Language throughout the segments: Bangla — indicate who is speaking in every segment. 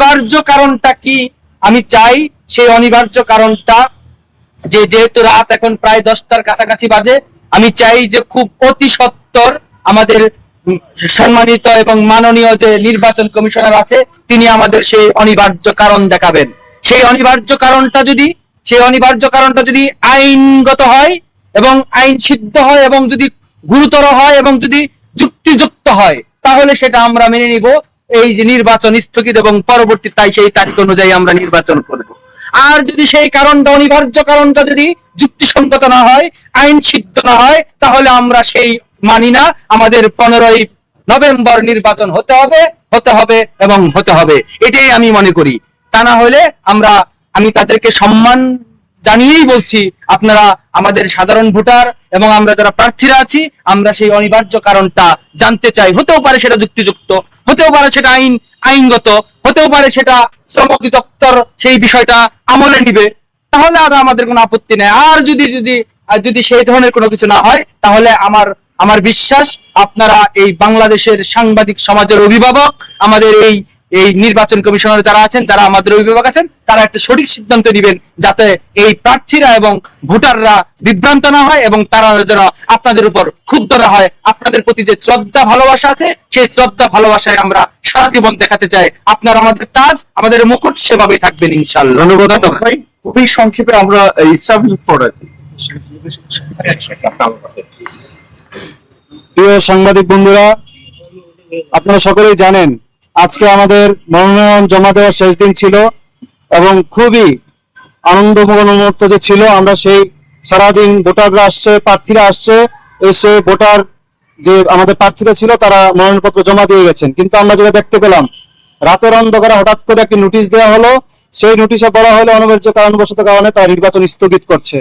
Speaker 1: অনিবার্য কারণটা কি আমি চাই? সেই অনিবার্য কারণটা যে যেহেতু রাত এখন প্রায় দশটার কাছাকাছি বাজে, আমি চাই যে খুব অতি সত্বর আমাদের সম্মানিত এবং মাননীয় যে নির্বাচন কমিশনার আছে, তিনি আমাদের সেই অনিবার্য কারণ দেখাবেন। সেই অনিবার্য কারণটা যদি, সেই অনিবার্য কারণটা যদি আইনগত হয় এবং আইন সিদ্ধ হয় এবং যদি গুরুতর হয় এবং যদি যুক্তিযুক্ত হয়, তাহলে সেটা আমরা মেনে নিব। এই যে নির্বাচন স্থগিত এবং পরবর্তী তাই সেই তারিখ অনুযায়ী আমরা নির্বাচন করব। আর যদি সেই কারণটা অনিবার্য কারণটা যদি যুক্তিসঙ্গত না হয় আইন সিদ্ধ না হয়, তাহলে আমরা সেই মানি না। আমাদের পনেরোই নভেম্বর নির্বাচন হতে হবে হতে হবে এবং হতে হবে। এটাই আমি মনে করি। তা না হলে আমরা, আমি তাদেরকে সম্মান জানিয়েই বলছি, আপনারা আমাদের সাধারণ ভোটার এবং আমরা যারা প্রার্থীরা আছি, আমরা সেই অনিবার্য কারণটা জানতে চাই। হতেও পারে সেটা যুক্তিযুক্ত, হতেও পারে সেটা আইন, আইনগত, হতেও পারে সেটা শ্রম অধিদপ্তর সেই বিষয়টা আমলে নিবে। তাহলে আর আমাদের কোনো আপত্তি নেই। আর যদি যদি যদি সেই ধরনের কোনো কিছু না হয়, তাহলে আমার আমার বিশ্বাস, আপনারা এই বাংলাদেশের সাংবাদিক সমাজের অভিভাবক, আমাদের এই এই নির্বাচন কমিশনার যারা আছেন যারা আমাদের অভিভাবক আছেন তারা একটা সঠিক সিদ্ধান্ত নেবেন যাতে এই প্রার্থীরা এবং ভোটাররা বিভ্রান্ত না হয় এবং তারা যেন আপনাদের উপর ক্ষুব্ধ না হয়। আপনাদের প্রতি যে শ্রদ্ধা ভালোবাসা আছে সেই শ্রদ্ধা ভালোবাসায় আমরা সারা জীবন দেখাতে চাই। আপনারা আমাদের তাজ আমাদের মুকুট সেভাবেই থাকবেন ইনশাল্লাহ
Speaker 2: ধন্যবাদ। ভাই খুবই সংক্ষেপে আমরা ফোর্ড
Speaker 3: প্রিয় সাংবাদিক বন্ধুরা আপনারা সকলেই জানেন আজকে আমাদের মনোনয়ন জমা দেওয়ার শেষ দিন ছিল এবং খুবই আনন্দমগ্ন মুহূর্ত যে ছিল, আমরা সেই সারাদিন ভোটাররা আসছে, প্রার্থীরা আসছে, এসে ভোটার যে আমাদের প্রার্থীরা ছিল, তারা মনোনয়নপত্র জমা দিয়ে গেছেন। কিন্তু আমরা যেটা দেখতে পেলাম, রাতের অন্ধকারে হঠাৎ করে একটি নোটিশ দেওয়া হলো, সেই নোটিশে বলা হলো অনিবার্য কারণবশত কারণে তারা নির্বাচন স্থগিত করছে।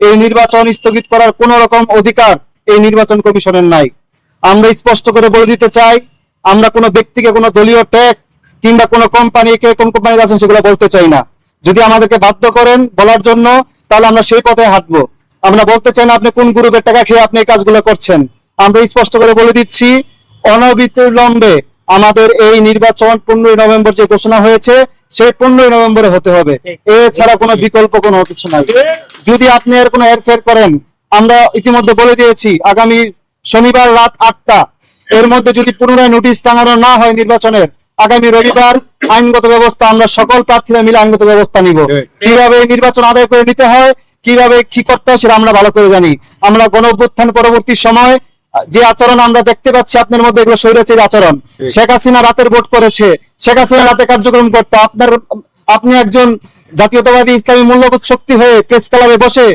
Speaker 3: এই নির্বাচন স্থগিত করার কোন রকম অধিকার এই নির্বাচন কমিশনের নাই। আমরা স্পষ্ট করে বলে দিতে চাই আমরা কোনো ব্যক্তিকে, কোনো দলীয় ট্যাগ কিংবা কোনো কোম্পানিকে কোন কোম্পানি আছেন সেগুলো বলতে চাই না। যদি আমাদেরকে বাধ্য করেন বলার জন্য, তাহলে আমরা সেই পথে হাঁটবো। আমরা বলতে চাই না আপনি কোন গ্রুপের টাকা খেয়ে আপনি এই কাজগুলো করছেন। আমরা স্পষ্ট করে বলে দিচ্ছি অনবিলম্বে আমাদের এই নির্বাচন পনেরোই নভেম্বর যে ঘোষণা হয়েছে, সেই পনেরোই নভেম্বরে হতে হবে। এছাড়া কোনো বিকল্প কোনো কিছু নাই। যদি আপনি এর কোনো হেরফের করেন, আমরা ইতিমধ্যে বলে দিয়েছি, আগামী শনিবার রাত আটটা এর মধ্যে যদি পুনরায় নোটিশ টাঙানো না হয় নির্বাচনের আগামী রবিবার আইনগত ব্যবস্থা আমরা সকল প্রার্থীরা মিলে আইনগত ব্যবস্থা নিব। কীভাবে নির্বাচন আদায় করে নিতে হয় কীভাবে কি করতে হয় সেটা আমরা ভালো করে জানি। আমরা গণ অভ্যুত্থান পরবর্তী সময় যে আচরণ আমরা দেখতে পাচ্ছি আপনার মধ্যে এগুলো স্বৈরাচারী আচরণ। শেখ হাসিনা রাতের ভোট করেছে। শেখ হাসিনা রাতে কার্যক্রম করতো। আপনার আপনি একজন জাতীয়তাবাদী ইসলামী মূল্যবোধ শক্তি হয়ে প্রেস ক্লাবে বসে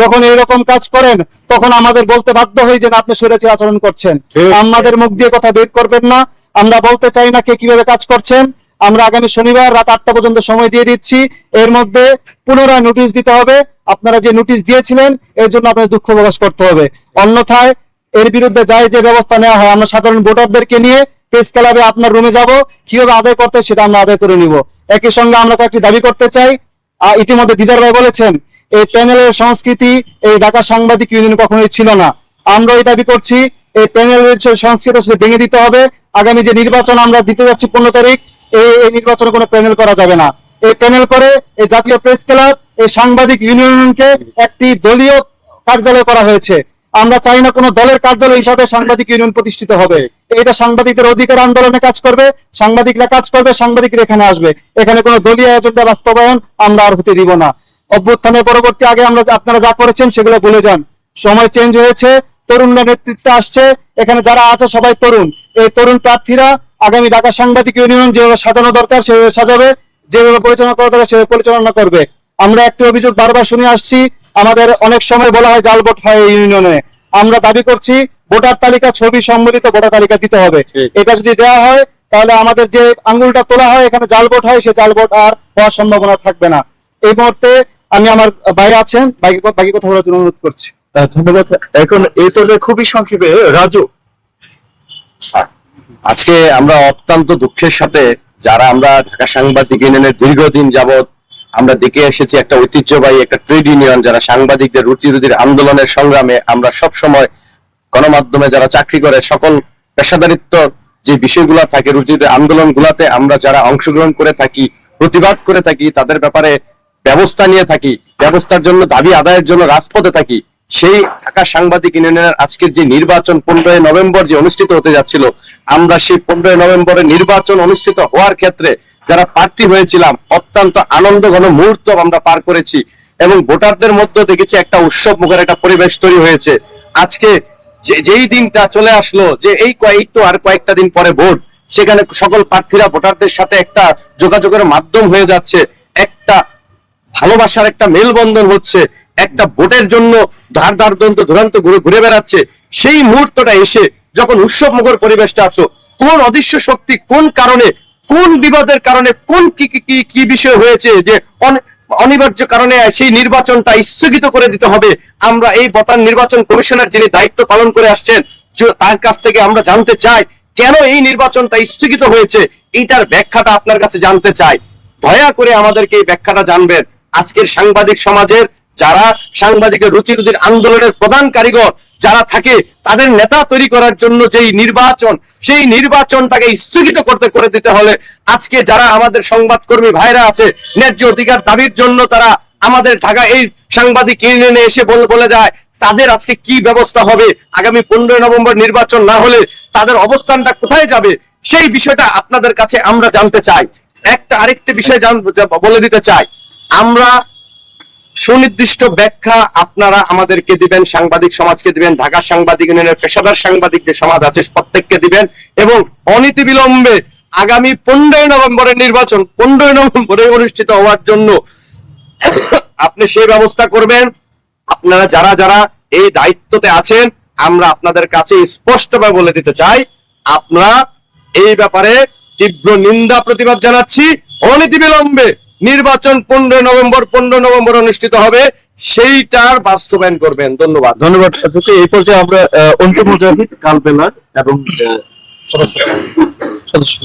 Speaker 3: যখন এরকম কাজ করেন তখন আমাদের বলতে বাধ্য হই যে আপনি স্বৈরাচারী আচরণ করছেন। আমাদের মুখ দিয়ে কথা বের করবেন না। আমরা বলতে চাই না কে কীভাবে কাজ করছেন। আমরা আগামী শনিবার রাত আটটা পর্যন্ত সময় দিয়ে দিচ্ছি। এর মধ্যে পুনরায় নোটিশ দিতে হবে। আপনারা যে নোটিশ দিয়েছিলেন এর জন্য আপনাদের দুঃখ প্রকাশ করতে হবে। অন্যথায় এর বিরুদ্ধে যাই যে ব্যবস্থা নেওয়া হয় আমরা সাধারণ ভোটারদেরকে নিয়ে প্রেস ক্লাবে আপনার রুমে যাব। কীভাবে আদায় করতে সেটা আমরা আদায় করে নিব। একই সঙ্গে আমরা কয়েকটি দাবি করতে চাই। ইতিমধ্যে দিদার ভাই বলেছেন, এই প্যানেলের সংস্কৃতি এই ঢাকা সাংবাদিক ইউনিয়ন কখনোই ছিল না। আমরা এই দাবি করছি, এই প্যানেলের সংস্কৃতি আসলে ভেঙে দিতে হবে। আগামী যে নির্বাচন আমরা দিতে যাচ্ছি পনেরো তারিখ, এই এই নির্বাচনে কোনো প্যানেল করা যাবে না। এই প্যানেল করে এই জাতীয় প্রেস ক্লাব, এই সাংবাদিক ইউনিয়নকে একটি দলীয় কার্যালয় করা হয়েছে। আমরা চাই না কোনো দলের কার্যালয় হিসাবে সাংবাদিক ইউনিয়ন প্রতিষ্ঠিত হবে। এটা সাংবাদিকদের অধিকার আন্দোলনে কাজ করবে, সাংবাদিকরা কাজ করবে, সাংবাদিকরা এখানে আসবে। এখানে কোনো দলীয় এজেন্ডা বাস্তবায়ন আমরা আর হতে দিব না। অভ্যুত্থানের পরবর্তী আগে আমরা আপনারা যা করেছেন সেগুলো ভুলে যান। সময় চেঞ্জ হয়েছে, তরুণরা নেতৃত্বে আসছে, এখানে যারা আছে সবাই তরুণ। এই তরুণ প্রার্থীরা আগামী ঢাকা সাংবাদিক ইউনিয়ন যেভাবে সাজানো দরকার সেভাবে সাজাবে, যেভাবে পরিচালনা করা দরকার সেভাবে পরিচালনা করবে। আমরা একটি অভিযোগ বারবার শুনে আসছি আমাদের অনেক সময় বলা হয় জাল ভোট হয় এই ইউনিয়নে। আমরা দাবি করছি ভোটার তালিকা ছবি সম্বলিত ভোটার তালিকা দিতে হবে। এটা যদি দেওয়া হয় তাহলে আমাদের যে আঙ্গুলটা তোলা হয় এখানে জাল ভোট হয় সে জাল ভোট আর হওয়ার সম্ভাবনা থাকবে না। এই মুহূর্তে আমি আমার বাইরে আছেন বাকি বাকি কথা বলার জন্য অনুরোধ করছি।
Speaker 2: ধন্যবাদ। এখন এই পর্যায়ে খুবই সংক্ষেপে রাজু।
Speaker 4: আজকে আমরা অত্যন্ত দুঃখের সাথে যারা আমরা ঢাকা সাংবাদিক ইউনিয়নের দীর্ঘদিন যাবৎ আমরা দেখে এসেছি একটা ঐতিহ্যবাহী, একটা ট্রেড ইউনিয়ন যারা সাংবাদিকদের রুচি রুচির আন্দোলনের সংগ্রামে আমরা সব সময় গণমাধ্যমে যারা চাকরি করে, সকল পেশাদারিত্ব যে বিষয়গুলো থাকে রুচিদের আন্দোলন গুলাতে আমরা যারা অংশগ্রহণ করে থাকি, প্রতিবাদ করে থাকি, তাদের ব্যাপারে ব্যবস্থা নিয়ে থাকি, ব্যবস্থার জন্য, দাবি আদায়ের জন্য রাজপথে থাকি সেই ঢাকা সাংবাদিক ইউনিয়নের আজকের যে নির্বাচন পনেরোই নভেম্বর যে অনুষ্ঠিত হতে যাচ্ছিল, আমরা সেই পনেরোই নভেম্বরে নির্বাচন অনুষ্ঠিত হওয়ার ক্ষেত্রে যারা প্রার্থী হয়েছিলাম, অত্যন্ত আনন্দ ঘন মুহূর্ত আমরা পার করেছি এবং ভোটারদের মধ্যে দেখেছি একটা উৎসব মুখের একটা পরিবেশ তৈরি হয়েছে। আজকে যেই দিনটা চলে আসলো, যে এই কয়েক তো আর কয়েকটা দিন পরে ভোট, সেখানে সকল প্রার্থীরা ভোটারদের সাথে একটা যোগাযোগের মাধ্যম হয়ে যাচ্ছে। একটা ভালোবাসার একটা মেলবন্ধন হচ্ছে, একটা ভোটের জন্য ধার ধার দন্ত দুরান্ত ঘুরে ঘুরে বেড়াচ্ছে। সেই মুহূর্তটা এসে যখন উৎসব মুখর পরিবেশটা আসো কোন অদৃশ্য শক্তি কোন কারণে, কোন বিবাদের কারণে, কোন কি কি কি বিষয় হয়েছে যে অনিবার্য কারণে সেই নির্বাচনটা স্থগিত করে দিতে হবে? আমরা এই বতান নির্বাচন কমিশনার যিনি দায়িত্ব পালন করে আসছেন তার কাছ থেকে আমরা জানতে চাই, কেন এই নির্বাচনটা স্থগিত হয়েছে? এইটার ব্যাখ্যাটা আপনার কাছে জানতে চাই। দয়া করে আমাদেরকে এই ব্যাখ্যাটা জানবেন। আজকের সাংবাদিক সমাজের যারা সাংবাদিকের রুচি রুচির আন্দোলনের প্রধান কারিগর যারা থাকে, তাদের নেতা তৈরি করার জন্য যেই নির্বাচন, সেই নির্বাচনটাকে স্থগিত করতে, করে দিতে হলে আজকে যারা আমাদের সংবাদকর্মী ভাইরা আছে, ন্যায্য অধিকার দাবির জন্য তারা আমাদের ঢাকা এই সাংবাদিক ইউনিয়নে এসে বলে যায়, তাদের আজকে কি ব্যবস্থা হবে? আগামী পনেরোই নভেম্বর নির্বাচন না হলে তাদের অবস্থানটা কোথায় যাবে? সেই বিষয়টা আপনাদের কাছে আমরা জানতে চাই। একটা আরেকটা বিষয় বলে দিতে চাই। আমরা সুনির্দিষ্ট ব্যাখ্যা আপনারা আমাদেরকে দিবেন, সাংবাদিক সমাজকে দিবেন ঢাকা সাংবাদিক ইউনিয়নের পেশাদার সাংবাদিক যে সমাজ আছে প্রত্যেককে দিবেন এবং অনীতি বিলম্বে আগামী পনেরোই নভেম্বরের নির্বাচন, পনেরোই নভেম্বরে অনুষ্ঠিত হওয়ার জন্য আপনি সেই ব্যবস্থা করবেন। আপনারা যারা যারা এই দায়িত্বতে আছেন, আমরা আপনাদের কাছে স্পষ্টভাবে বলে দিতে চাই আপনারা এই ব্যাপারে তীব্র নিন্দা, প্রতিবাদ জানাচ্ছি। অনীতি বিলম্বে নির্বাচন পনেরো নভেম্বর পনেরো নভেম্বর অনুষ্ঠিত হবে সেইটার বাস্তবায়ন করবেন। ধন্যবাদ।
Speaker 2: ধন্যবাদ এই পর্যায়ে আমরা আহ, অন্তু মুজাহিদ কালবেলা এবং সদস্য। সদস্য।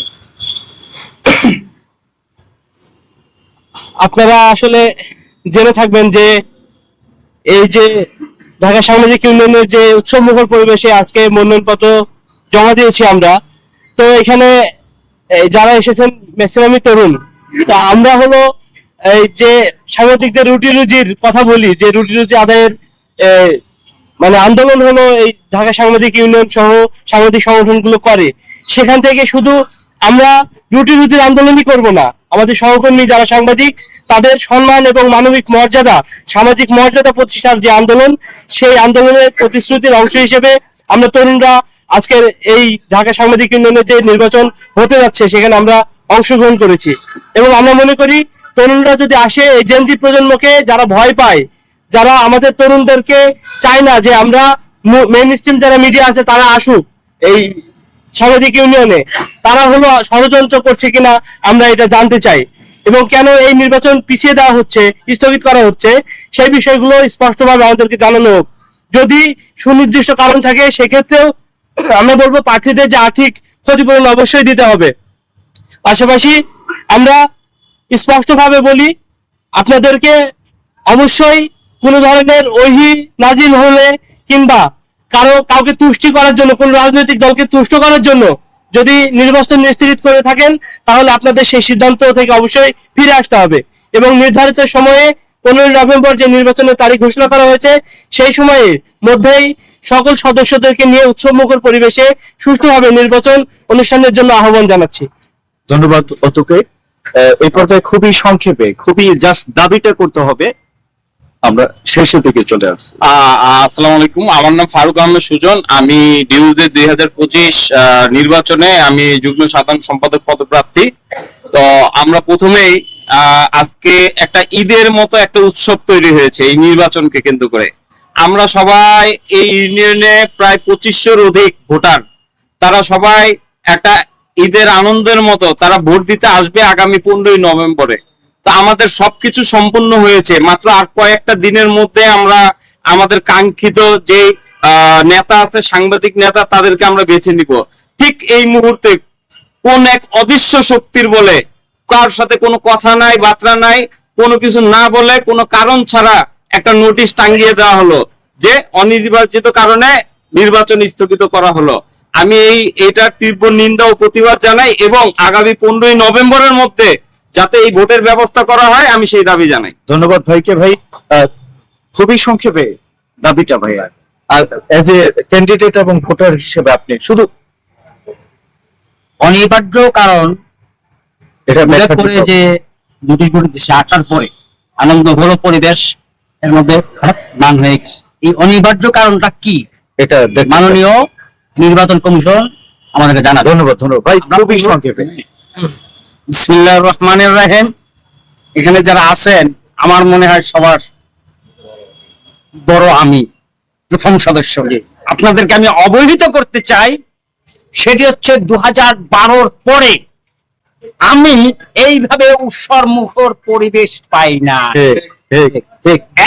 Speaker 5: আপনারা আসলে জেনে থাকবেন যে এই যে ঢাকা সামাজিক ইউনিয়নের যে উৎসব মুখর পরিবেশে আজকে মনোনয়নপত্র জমা দিয়েছি আমরা তো এখানে এই যারা এসেছেন ম্যাক্সিমামই তরুণ। আমরা হলো এই যে সাংবাদিকদের রুটি রুজির কথা বলি, যে রুটি রুজি আদায়ের মানে আন্দোলন হলো এই ঢাকা সাংবাদিক ইউনিয়ন সহ সাংবাদিক সংগঠনগুলো করে। সেখান থেকে শুধু আমরা রুটি রুজির আন্দোলনই করব না। আমাদের সহকর্মী যারা সাংবাদিক, তাদের সম্মান এবং মানবিক মর্যাদা, সামাজিক মর্যাদা প্রতিষ্ঠার যে আন্দোলন, সেই আন্দোলনের প্রতিশ্রুতির অংশ হিসেবে আমরা তরুণরা আজকের এই ঢাকা সাংবাদিক ইউনিয়নের যে নির্বাচন হতে যাচ্ছে, সেখানে আমরা অংশগ্রহণ করেছি। এবং আমরা মনে করি, তরুণরা যদি আসে, এই জেনজি প্রজন্মকে যারা ভয় পায়, যারা আমাদের তরুণদেরকে চায় না যে আমরা মেন স্ট্রিম যারা মিডিয়া আছে, তারা আসুক এই সামাজিক ইউনিয়নে, তারা হলো ষড়যন্ত্র করছে কিনা আমরা এটা জানতে চাই। এবং কেন এই নির্বাচন পিছিয়ে দেওয়া হচ্ছে, স্থগিত করা হচ্ছে, সেই বিষয়গুলো স্পষ্টভাবে আমাদেরকে জানানো হোক। যদি সুনির্দিষ্ট কারণ থাকে, সেক্ষেত্রেও আমরা বলব প্রার্থীদের যে আর্থিক ক্ষতিপূরণ অবশ্যই দিতে হবে। পাশাপাশি আমরা স্পষ্টভাবে বলি, আপনাদেরকে অবশ্যই কোনো ধরনের ওহি নাজিল হলে কিংবা কারও কাউকে তুষ্টি করার জন্য, কোন রাজনৈতিক দলকে তুষ্ট করার জন্য যদি নির্বাচন স্থগিত করে থাকেন, তাহলে আপনাদের সেই সিদ্ধান্ত থেকে অবশ্যই ফিরে আসতে হবে। এবং নির্ধারিত সময়ে পনেরোই নভেম্বর যে নির্বাচনের তারিখ ঘোষণা করা হয়েছে, সেই সময়ে মধ্যেই সকল সদস্যদেরকে নিয়ে উৎসবমুখর পরিবেশে সুষ্ঠুভাবে নির্বাচন অনুষ্ঠানের জন্য আহ্বান জানাচ্ছি।
Speaker 2: ধন্যবাদ অতুকে আহ, এই পর্যায়ে খুবই সংক্ষেপে খুবই জাস্ট দাবিটা করতে হবে। আমরা শেষের দিকে চলে আসছি।
Speaker 6: আসসালামু আলাইকুম। আমার নাম ফারুক আহমেদ সুজন। আমি ডিউজে দুই হাজার পঁচিশ নির্বাচনে আমি যুগ্ম সাধারণ সম্পাদক পদপ্রার্থী। তো আমরা প্রথমেই আহ, আজকে একটা ঈদের মতো একটা উৎসব তৈরি হয়েছে এই নির্বাচনকে কেন্দ্র করে। আমরা সবাই এই ইউনিয়নে প্রায় পঁচিশশোর অধিক ভোটার। তারা সবাই একটা ঈদের আনন্দের মতো তারা ভোট দিতে আসবে আগামী পনেরোই নভেম্বরে। তা আমাদের সবকিছু সম্পূর্ণ হয়েছে। মাত্র আর কয়েকটা দিনের মধ্যে আমরা আমাদের কাঙ্ক্ষিত যে নেতা আছে, সাংবাদিক নেতা, তাদেরকে আমরা বেছে নিব। ঠিক এই মুহূর্তে কোন এক অদৃশ্য শক্তির বলে কার সাথে কোনো কথা নাই, বার্তা নাই, কোনো কিছু না বলে কোনো কারণ ছাড়া একটা নোটিশ টাঙ্গিয়ে দেওয়া হলো যে অনির্বাচিত কারণে নির্বাচন স্থগিত করা হলো। আমি এই এটার তীব্র নিন্দা ও প্রতিবাদ জানাই এবং আগামী পনেরোই নভেম্বরের মধ্যে যাতে এই ভোটের ব্যবস্থা করা হয় আমি সেই দাবি জানাই।
Speaker 2: ধন্যবাদ ভাইকে। ভাই আহ, খুবই সংক্ষেপে দাবিটা ভাই। আর এজ এ ক্যান্ডিডেট এবং ভোটার হিসেবে আপনি শুধু
Speaker 7: অনিবার্য কারণ
Speaker 2: এটা
Speaker 7: করে। যে নোটিশগুলো দেশে আসার পরে আনন্দ হলো পরিবেশ এর মধ্যে মান হয়ে গেছে। এই অনিবার্য কারণটা কি?
Speaker 2: এটা
Speaker 7: মাননীয় নির্বাচন কমিশন আমাদেরকে জানাবে।
Speaker 2: ধন্যবাদ ধন্যবাদ। ভাই খুবই সংক্ষেপে।
Speaker 7: বিসমিল্লাহ রহমানের রাহিম। এখানে যারা আছেন আমার মনে হয় সবার বড় আমি প্রথম সদস্য আপনাদেরকে আমি অবহিত করতে চাই সেটি হচ্ছে দু হাজার বারোর পরে আমি এইভাবে উৎসর মুখর পরিবেশ পাই না।